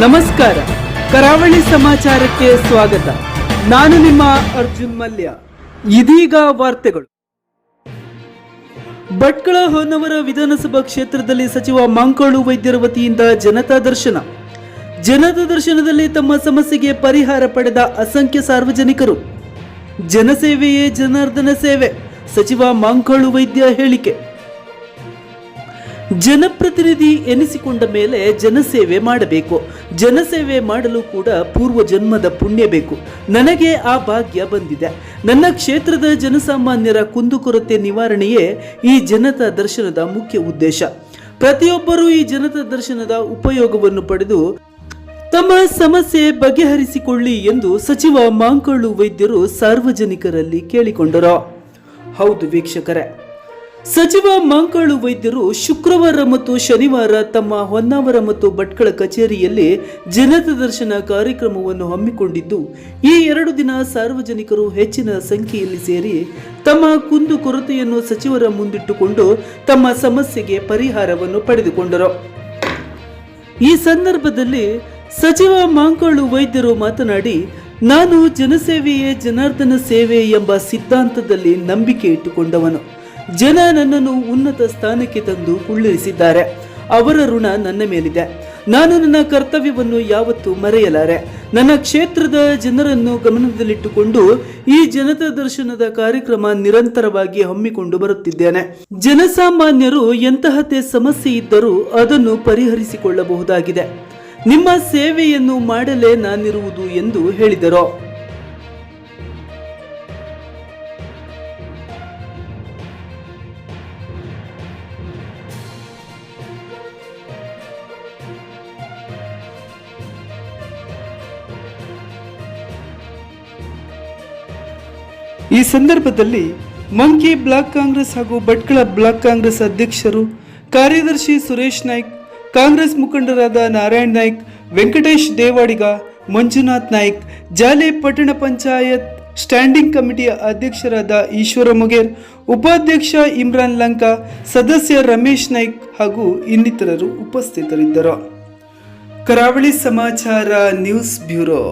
ನಮಸ್ಕಾರ. ಕರಾವಳಿ ಸಮಾಚಾರಕ್ಕೆ ಸ್ವಾಗತ. ನಾನು ನಿಮ್ಮ ಅರ್ಜುನ್ ಮಲ್ಯ. ಇದೀಗ ವಾರ್ತೆಗಳು. ಭಟ್ಕಳ ಹೊನ್ನವರ ವಿಧಾನಸಭಾ ಕ್ಷೇತ್ರದಲ್ಲಿ ಸಚಿವ ಮಾಂಕಾಳು ವೈದ್ಯರ ವತಿಯಿಂದ ಜನತಾ ದರ್ಶನ. ಜನತಾ ದರ್ಶನದಲ್ಲಿ ತಮ್ಮ ಸಮಸ್ಯೆಗೆ ಪರಿಹಾರ ಪಡೆದ ಅಸಂಖ್ಯ ಸಾರ್ವಜನಿಕರು. ಜನಸೇವೆಯೇ ಜನಾರ್ದನ ಸೇವೆ, ಸಚಿವ ಮಾಂಕಾಳು ವೈದ್ಯ ಹೇಳಿಕೆ. ಜನಪ್ರತಿನಿಧಿ ಎನಿಸಿಕೊಂಡ ಮೇಲೆ ಜನಸೇವೆ ಮಾಡಬೇಕು. ಜನಸೇವೆ ಮಾಡಲು ಕೂಡ ಪೂರ್ವ ಜನ್ಮದ ಪುಣ್ಯ ಬೇಕು. ನನಗೆ ಆ ಭಾಗ್ಯ ಬಂದಿದೆ. ನನ್ನ ಕ್ಷೇತ್ರದ ಜನಸಾಮಾನ್ಯರ ಕುಂದುಕೊರತೆ ನಿವಾರಣೆಯೇ ಈ ಜನತಾ ದರ್ಶನದ ಮುಖ್ಯ ಉದ್ದೇಶ. ಪ್ರತಿಯೊಬ್ಬರೂ ಈ ಜನತಾ ದರ್ಶನದ ಉಪಯೋಗವನ್ನು ಪಡೆದು ತಮ್ಮ ಸಮಸ್ಯೆ ಬಗೆಹರಿಸಿಕೊಳ್ಳಿ ಎಂದು ಸಚಿವ ಮಾಂಕಳು ವೈದ್ಯರು ಸಾರ್ವಜನಿಕರಲ್ಲಿ ಕೇಳಿಕೊಂಡರು. ಹೌದು ವೀಕ್ಷಕರೇ. ಸಚಿವ ಮಂಕಾಳು ವೈದ್ಯರು ಶುಕ್ರವಾರ ಮತ್ತು ಶನಿವಾರ ತಮ್ಮ ಹೊನ್ನಾವರ ಮತ್ತು ಭಟ್ಕಳ ಕಚೇರಿಯಲ್ಲಿ ಜನತಾ ದರ್ಶನ ಕಾರ್ಯಕ್ರಮವನ್ನು ಹಮ್ಮಿಕೊಂಡಿದ್ದು, ಈ ಎರಡು ದಿನ ಸಾರ್ವಜನಿಕರು ಹೆಚ್ಚಿನ ಸಂಖ್ಯೆಯಲ್ಲಿ ಸೇರಿ ತಮ್ಮ ಕುಂದು ಕೊರತೆಯನ್ನು ಸಚಿವರ ಮುಂದಿಟ್ಟುಕೊಂಡು ತಮ್ಮ ಸಮಸ್ಯೆಗೆ ಪರಿಹಾರವನ್ನು ಪಡೆದುಕೊಂಡರು. ಈ ಸಂದರ್ಭದಲ್ಲಿ ಸಚಿವ ಮಾಂಕಾಳು ವೈದ್ಯರು ಮಾತನಾಡಿ, ನಾನು ಜನಸೇವೆಯೇ ಜನಾರ್ದನ ಸೇವೆ ಎಂಬ ಸಿದ್ಧಾಂತದಲ್ಲಿ ನಂಬಿಕೆ ಇಟ್ಟುಕೊಂಡವನು. ಜನ ನನ್ನನ್ನು ಉನ್ನತ ಸ್ಥಾನಕ್ಕೆ ತಂದು ಕುಳ್ಳಿರಿಸಿದ್ದಾರೆ. ಅವರ ಋಣ ನನ್ನ ಮೇಲಿದೆ. ನಾನು ನನ್ನ ಕರ್ತವ್ಯವನ್ನು ಯಾವತ್ತೂ ಮರೆಯಲಾರೆ. ನನ್ನ ಕ್ಷೇತ್ರದ ಜನರನ್ನು ಗಮನದಲ್ಲಿಟ್ಟುಕೊಂಡು ಈ ಜನತಾ ದರ್ಶನದ ಕಾರ್ಯಕ್ರಮ ನಿರಂತರವಾಗಿ ಹಮ್ಮಿಕೊಂಡು ಬರುತ್ತಿದ್ದೇನೆ. ಜನಸಾಮಾನ್ಯರು ಎಂತಹದ್ದೇ ಸಮಸ್ಯೆ ಇದ್ದರೂ ಅದನ್ನು ಪರಿಹರಿಸಿಕೊಳ್ಳಬಹುದಾಗಿದೆ. ನಿಮ್ಮ ಸೇವೆಯನ್ನು ಮಾಡಲೇ ನಾನಿರುವುದು ಎಂದು ಹೇಳಿದರು. ಈ ಸಂದರ್ಭದಲ್ಲಿ ಮಂಕಿ ಬ್ಲಾಕ್ ಕಾಂಗ್ರೆಸ್ ಹಾಗೂ ಭಟ್ಕಳ ಬ್ಲಾಕ್ ಕಾಂಗ್ರೆಸ್ ಅಧ್ಯಕ್ಷರು, ಕಾರ್ಯದರ್ಶಿ ಸುರೇಶ್ ನಾಯ್ಕ್, ಕಾಂಗ್ರೆಸ್ ಮುಖಂಡರಾದ ನಾರಾಯಣ್ ನಾಯ್ಕ್, ವೆಂಕಟೇಶ್ ದೇವಾಡಿಗ, ಮಂಜುನಾಥ್ ನಾಯ್ಕ್, ಜಾಲೆ ಪಟ್ಟಣ ಪಂಚಾಯತ್ ಸ್ಟ್ಯಾಂಡಿಂಗ್ ಕಮಿಟಿಯ ಅಧ್ಯಕ್ಷರಾದ ಈಶ್ವರ ಮುಗೇರ್, ಉಪಾಧ್ಯಕ್ಷ ಇಮ್ರಾನ್ ಲಂಕಾ, ಸದಸ್ಯ ರಮೇಶ್ ನಾಯ್ಕ್ ಹಾಗೂ ಇನ್ನಿತರರು ಉಪಸ್ಥಿತರಿದ್ದರು. ಕರಾವಳಿ ಸಮಾಚಾರ ನ್ಯೂಸ್ ಬ್ಯೂರೋ.